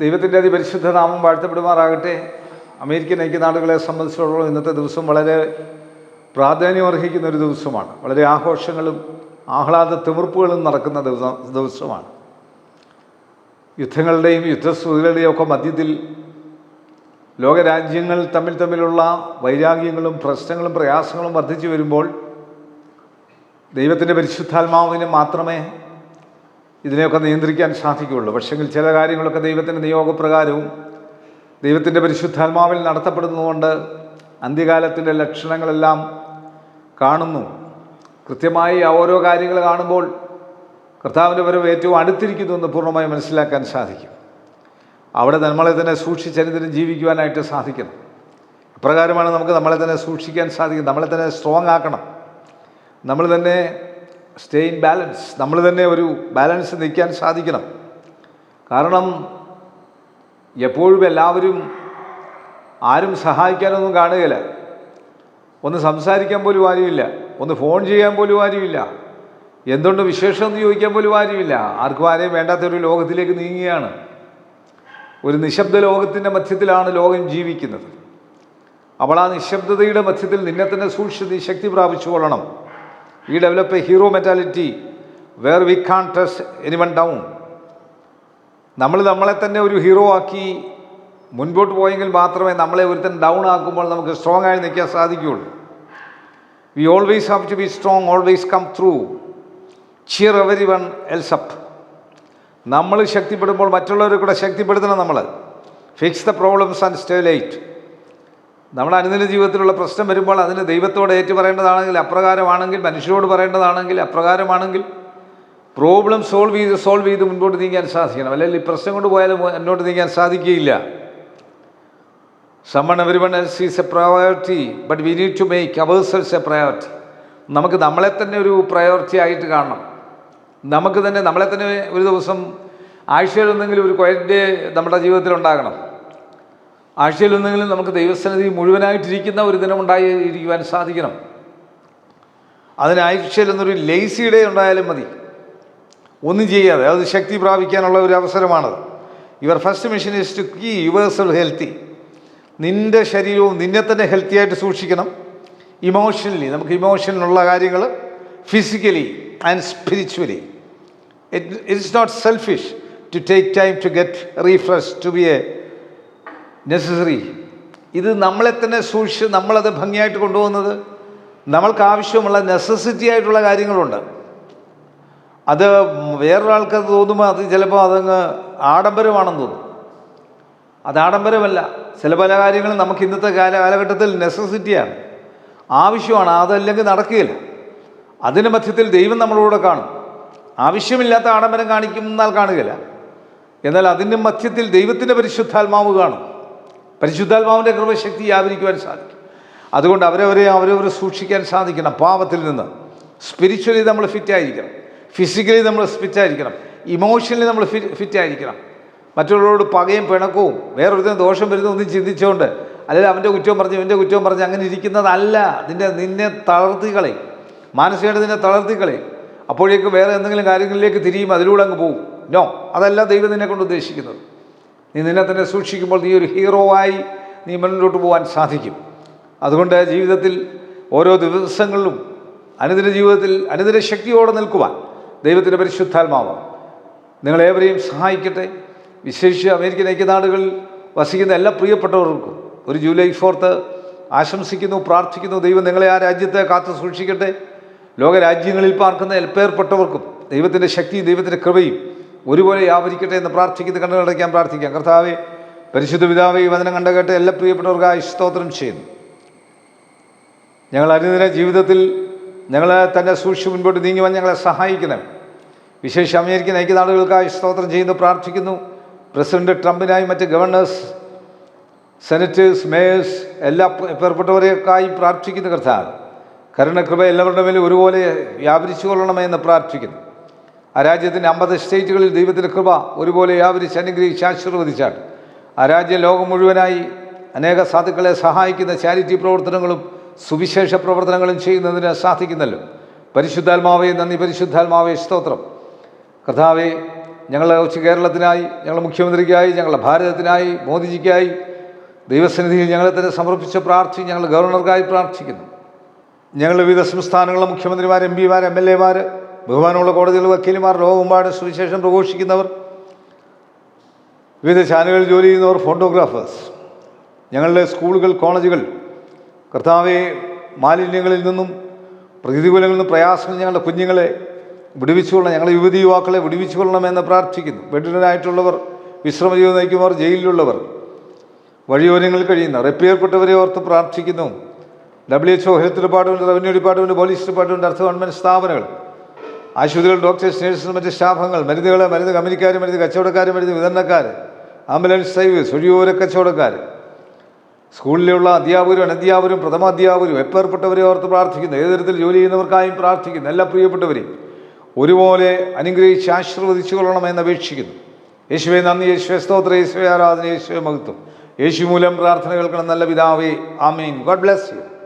ദൈവത്തിന്റെ അതിപരിശുദ്ധ നാമം വാഴ്ത്തപ്പെടുമാറാകട്ടെ. അമേരിക്കൻ ഐക്യനാടുകളെ സംബന്ധിച്ചിടത്തോളം ഇന്നത്തെ ദിവസം വളരെ പ്രാധാന്യം അർഹിക്കുന്ന ഒരു ദിവസമാണ്. വളരെ ആഘോഷങ്ങളും ആഹ്ലാദ തിമിർപ്പുകളും നടക്കുന്ന ദിവസം ദിവസമാണ്. യുദ്ധങ്ങളുടെയും യുദ്ധസ്തുതികളുടെയും ഒക്കെ മധ്യത്തിൽ ലോകരാജ്യങ്ങൾ തമ്മിൽ തമ്മിലുള്ള വൈരാഗ്യങ്ങളും പ്രശ്നങ്ങളും പ്രയാസങ്ങളും വർദ്ധിച്ചു വരുമ്പോൾ ദൈവത്തിന്റെ പരിശുദ്ധാത്മാവിന് മാത്രമേ ഇതിനെയൊക്കെ നിയന്ത്രിക്കാൻ സാധിക്കുകയുള്ളൂ. പക്ഷെങ്കിൽ ചില കാര്യങ്ങളൊക്കെ ദൈവത്തിന്റെ നിയോഗപ്രകാരവും ദൈവത്തിന്റെ പരിശുദ്ധാത്മാവിൽ നടത്തപ്പെടുന്നതുകൊണ്ട് അന്ത്യകാലത്തിന്റെ ലക്ഷണങ്ങളെല്ലാം കാണുന്നു. കൃത്യമായി ഓരോ കാര്യങ്ങൾ കാണുമ്പോൾ കർത്താവിന്റെ വരവ് ഏറ്റവും അടുത്തിരിക്കുന്നു എന്ന് പൂർണമായി മനസ്സിലാക്കാൻ സാധിക്കും. അവിടെ നമ്മളെ തന്നെ സൂക്ഷിച്ചരിതരം ജീവിക്കുവാനായിട്ട് സാധിക്കണം. അപ്രകാരമാണ് നമുക്ക് നമ്മളെ തന്നെ സൂക്ഷിക്കാൻ സാധിക്കും നമ്മളെ തന്നെ സ്ട്രോങ് ആക്കണം. നമ്മൾ തന്നെ സ്റ്റേ ഇൻ ബാലൻസ് നമ്മൾ തന്നെ ഒരു ബാലൻസ് നിൽക്കാൻ സാധിക്കണം. കാരണം എപ്പോഴും എല്ലാവരും ആരും സഹായിക്കാനൊന്നും കാണുകയില്ല. ഒന്ന് സംസാരിക്കാൻ പോലും ആരുമില്ല. ഒന്ന് ഫോൺ ചെയ്യാൻ പോലും ആരുമില്ല. എന്തുകൊണ്ട് വിശേഷം എന്ന് ചോദിക്കാൻ പോലും ആരുമില്ല. ആർക്കും ആരെയും വേണ്ടാത്തൊരു ലോകത്തിലേക്ക് നീങ്ങുകയാണ്. ഒരു നിശബ്ദ ലോകത്തിന്റെ മധ്യത്തിലാണ് ലോകം ജീവിക്കുന്നത്. അപ്പോൾ ആ നിശബ്ദതയുടെ മധ്യത്തിൽ നിന്നെ തന്നെ സൂക്ഷിച്ച് നീ ശക്തി പ്രാപിച്ചു കൊള്ളണം develop a hero mentality where we can't trust anyone down നമ്മൾ നമ്മളെ തന്നെ ഒരു ഹീറോ ആക്കി മുൻപോട്ട് പോയെങ്കിൽ മാത്രമേ നമ്മളെ ഒരുത്തൻ ഡൗൺ ആക്കുമ്പോൾ നമുക്ക് സ്ട്രോങ് ആയി നിൽക്കാൻ സാധിക്കുകയുള്ളൂ. We always have to be strong always come through cheer everyone else up നമ്മൾ ശക്തിപ്പെടുമ്പോൾ മറ്റുള്ളവരെ കൂടെ ശക്തിപ്പെടുത്തണം നമ്മൾ. Fix the problems and stay light നമ്മുടെ അനുദിന ജീവിതത്തിലുള്ള പ്രശ്നം വരുമ്പോൾ അതിന് ദൈവത്തോട് ഏറ്റു പറയേണ്ടതാണെങ്കിൽ അപ്രകാരമാണെങ്കിൽ മനുഷ്യരോട് പറയേണ്ടതാണെങ്കിൽ അപ്രകാരമാണെങ്കിൽ പ്രോബ്ലം സോൾവ് ചെയ്ത് സോൾവ് ചെയ്ത് മുൻപോട്ട് നീങ്ങാൻ സാധിക്കണം. അല്ലെങ്കിൽ ഈ പ്രശ്നം കൊണ്ട് പോയാലും മുന്നോട്ട് നീങ്ങാൻ സാധിക്കുകയില്ല. Someone everyone else is a priority but we need to make ourselves a priority നമുക്ക് നമ്മളെ തന്നെ ഒരു പ്രയോറിറ്റി ആയിട്ട് കാണണം. നമുക്ക് തന്നെ നമ്മളെ തന്നെ ഒരു ദിവസം ആഴ്ചയിൽ ഒരു ക്വയറ്റ് നമ്മുടെ ജീവിതത്തിൽ ഉണ്ടാകണം. ആഴ്ചയിൽ ഒന്നെങ്കിലും നമുക്ക് ദൈവസന്നിധി മുഴുവനായിട്ടിരിക്കുന്ന ഒരു ദിനം ഉണ്ടായി ഇരിക്കുവാൻ സാധിക്കണം. അതിന് ആഴ്ചയിൽ എന്നൊരു ലേസി ഡേ ഉണ്ടായാലും മതി. ഒന്നും ചെയ്യാതെ അത് ശക്തി പ്രാപിക്കാനുള്ള ഒരു അവസരമാണത്. Your first mission is to keep yourself healthy നിന്റെ ശരീരവും നിന്നെ തന്നെ ഹെൽത്തി ആയിട്ട് സൂക്ഷിക്കണം. ഇമോഷണലി നമുക്ക് ഇമോഷനിലുള്ള കാര്യങ്ങൾ physically and spiritually it it's not selfish to take time to get refresh to be a necessary ഇത് നമ്മളെ തന്നെ സൂക്ഷിച്ച് നമ്മളത് ഭംഗിയായിട്ട് കൊണ്ടുപോകുന്നത്. നമ്മൾക്ക് ആവശ്യമുള്ള നെസസിറ്റി ആയിട്ടുള്ള കാര്യങ്ങളുണ്ട്. അത് വേറൊരാൾക്ക് തോന്നുമ്പോൾ അത് ചിലപ്പോൾ അതങ്ങ് ആഡംബരമാണെന്ന് തോന്നും. അത് ആഡംബരമല്ല. ചില പല കാര്യങ്ങളും നമുക്ക് ഇന്നത്തെ കാല കാലഘട്ടത്തിൽ നെസസിറ്റിയാണ് ആവശ്യമാണ്. അതല്ലെങ്കിൽ നടക്കുകയില്ല. അതിന്റെ മധ്യത്തിൽ ദൈവം നമ്മളോട് കാണും. ആവശ്യമില്ലാത്ത ആഡംബരം കാണിക്കുന്നാൽ കാണുകയില്ല. എന്നാൽ അതിന്റെ മധ്യത്തിൽ ദൈവത്തിന്റെ പരിശുദ്ധാത്മാവ് കാണും. പരിശുദ്ധാത്മാവിന്റെ കൃപശക്തി വ്യാപരിക്കുവാൻ സാധിക്കും. അതുകൊണ്ട് അവരവരെ അവരവരെ സൂക്ഷിക്കാൻ സാധിക്കണം പാപത്തിൽ നിന്ന്. സ്പിരിച്വലി നമ്മൾ ഫിറ്റ് ആയിരിക്കണം. ഫിസിക്കലി നമ്മൾ ഫിറ്റ് ആയിരിക്കണം. ഇമോഷണലി നമ്മൾ ഫിറ്റ് ആയിരിക്കണം. മറ്റുള്ളവരോട് പകയും പിണക്കവും വേറൊരുത്തിന് ദോഷം വരുന്ന ഒന്നും ചിന്തിച്ചുകൊണ്ട് അല്ലെങ്കിൽ അവന്റെ കുറ്റവും പറഞ്ഞ് ഇവന്റെ കുറ്റവും പറഞ്ഞ് അങ്ങനെ ഇരിക്കുന്നതല്ല. നിന്നെ നിന്നെ തളർത്തികളെ മാനസികമായിട്ട് നിന്നെ തളർത്തിക്കളെ അപ്പോഴേക്ക് വേറെ എന്തെങ്കിലും കാര്യങ്ങളിലേക്ക് തിരിയും അതിലൂടെ അങ്ങ് പോകും. നോ അതല്ല ദൈവം നിന്നെ കൊണ്ട് ഉദ്ദേശിക്കുന്നത്. നീ നിന്നെ തന്നെ സൂക്ഷിക്കുമ്പോൾ നീ ഒരു ഹീറോ ആയി നീ മുന്നിലോട്ട് പോകാൻ സാധിക്കും. അതുകൊണ്ട് ജീവിതത്തിൽ ഓരോ ദിവസങ്ങളിലും അനുദിന ജീവിതത്തിൽ അനുദിന ശക്തിയോടെ നിൽക്കുവാൻ ദൈവത്തിന്റെ പരിശുദ്ധാത്മാവ് നിങ്ങളേവരെയും സഹായിക്കട്ടെ. വിശേഷിച്ച് അമേരിക്കൻ ഐക്യനാടുകളിൽ വസിക്കുന്ന എല്ലാ പ്രിയപ്പെട്ടവർക്കും ഒരു ജൂലൈ ഫോർത്ത് ആശംസിക്കുന്നു പ്രാർത്ഥിക്കുന്നു. ദൈവം നിങ്ങളെ ആ രാജ്യത്തെ കാത്തു സൂക്ഷിക്കട്ടെ. ലോകരാജ്യങ്ങളിൽ പാർക്കുന്ന എൽപ്പേർപ്പെട്ടവർക്കും ദൈവത്തിന്റെ ശക്തിയും ദൈവത്തിന്റെ കൃപയും ഒരുപോലെ വ്യാപരിക്കട്ടെ എന്ന് പ്രാർത്ഥിക്കുന്ന കണ്ണുകളടയ്ക്കാൻ പ്രാർത്ഥിക്കാം. കർത്താവെ പരിശുദ്ധ പിതാവെ ഈ വചനം കണ്ട കേട്ട് എല്ലാ പ്രിയപ്പെട്ടവർക്കായി സ്തോത്രം ചെയ്യുന്നു. ഞങ്ങൾ അനുദിന ജീവിതത്തിൽ ഞങ്ങൾ തന്നെ സൂക്ഷിച്ച് മുൻപോട്ട് നീങ്ങുവാൻ ഞങ്ങളെ സഹായിക്കണം. വിശേഷ അമേരിക്കൻ ഐക്യനാടുകൾക്കായി സ്തോത്രം ചെയ്യുന്നു പ്രാർത്ഥിക്കുന്നു. പ്രസിഡന്റ് ട്രംപിനായി മറ്റ് ഗവർണേഴ്സ് സെനറ്റേഴ്സ് മേയേഴ്സ് എല്ലാ പേർപ്പെട്ടവരെയൊക്കെയായി പ്രാർത്ഥിക്കുന്നു കർത്താവ്. കരുണകൃപ എല്ലാവരുടെ മേലും ഒരുപോലെ വ്യാപരിച്ചു കൊള്ളണമെന്ന് പ്രാർത്ഥിക്കുന്നു. ആ രാജ്യത്തിന്റെ അമ്പത് സ്റ്റേറ്റുകളിൽ ദൈവത്തിന്റെ കൃപ ഒരുപോലെ വ്യാപരിച്ച് അനുഗ്രഹിച്ച് ആശീർവദിച്ചാട്ട് ആ രാജ്യം ലോകം മുഴുവനായി അനേക സാധുക്കളെ സഹായിക്കുന്ന ചാരിറ്റി പ്രവർത്തനങ്ങളും സുവിശേഷ പ്രവർത്തനങ്ങളും ചെയ്യുന്നതിന് സാധിക്കുന്നല്ലോ. പരിശുദ്ധാത്മാവേ നന്ദി പരിശുദ്ധാത്മാവേ സ്തോത്രം. കർത്താവെ ഞങ്ങളുടെ ഉച്ച കേരളത്തിനായി ഞങ്ങളുടെ മുഖ്യമന്ത്രിക്കായി ഞങ്ങളുടെ ഭാരതത്തിനായി മോദിജിക്കായി ദൈവസന്നിധിയിൽ ഞങ്ങളെ തന്നെ സമർപ്പിച്ച് പ്രാർത്ഥി ഞങ്ങൾ ഗവർണർക്കായി പ്രാർത്ഥിക്കുന്നു. ഞങ്ങളുടെ വിവിധ സംസ്ഥാനങ്ങളിലെ മുഖ്യമന്ത്രിമാർ എം പിമാർ എം എൽ എമാർ ബഹുമാനമുള്ള കോടതിയിൽ വക്കീലുമാർ ലോകമെമ്പാടും സുവിശേഷം പ്രഘോഷിക്കുന്നവർ വിവിധ ചാനലുകളിൽ ജോലി ചെയ്യുന്നവർ ഫോട്ടോഗ്രാഫേഴ്സ് ഞങ്ങളുടെ സ്കൂളുകൾ കോളേജുകൾ കർത്താവെ മാലിന്യങ്ങളിൽ നിന്നും പ്രതികൂലങ്ങളിൽ നിന്നും പ്രയാസങ്ങളിൽ ഞങ്ങളുടെ കുഞ്ഞുങ്ങളെ വിടുവിച്ചുകൊള്ളണം ഞങ്ങളുടെ യുവതി യുവാക്കളെ വിടുവിച്ചുകൊള്ളണമെന്ന് പ്രാർത്ഥിക്കുന്നു. ബെഡിനായിട്ടുള്ളവർ വിശ്രമജീവൻ നയിക്കുന്നവർ ജയിലിലുള്ളവർ വഴിയോരങ്ങളിൽ കഴിയുന്ന റിപ്പയർപ്പെട്ടവരെ ഓർത്ത് പ്രാർത്ഥിക്കുന്നു. W H O health department revenue department police department അർത്ഥ ഗവൺമെന്റ് സ്ഥാപനങ്ങൾ ആശുപത്രികൾ ഡോക്ടേഴ്സ് നേഴ്സസ് മറ്റ് സ്റ്റാഫുകൾ മരുന്നുകൾ മരുന്ന് കമ്പനിക്കാർ മരുന്ന് കച്ചവടക്കാർ മരുന്ന് വിതരണക്കാർ ആംബുലൻസ് സർവീസ് ഒഴിയോര കച്ചവടക്കാർ സ്കൂളിലുള്ള അധ്യാപകരും അനധ്യാപകരും പ്രഥമ അധ്യാപകരും എപ്പേർപ്പെട്ടവരെ ഓർത്ത് പ്രാർത്ഥിക്കുന്നു. ഏത് തരത്തിൽ ജോലി ചെയ്യുന്നവർക്കായും പ്രാർത്ഥിക്കുന്നു. എല്ലാ പ്രിയപ്പെട്ടവരെയും ഒരുപോലെ അനുഗ്രഹിച്ച് ആശീർവദിച്ചു കൊള്ളണമെന്ന് അപേക്ഷിക്കുന്നു. യേശുവേ നന്ദി. യേശുവെ സ്തോത്ര. യേശുവെ ആരാധന. യേശുവെ മഹത്വം. യേശു മൂലം പ്രാർത്ഥന കേൾക്കണം. നല്ല പിതാവേ ആമീൻ. God bless you.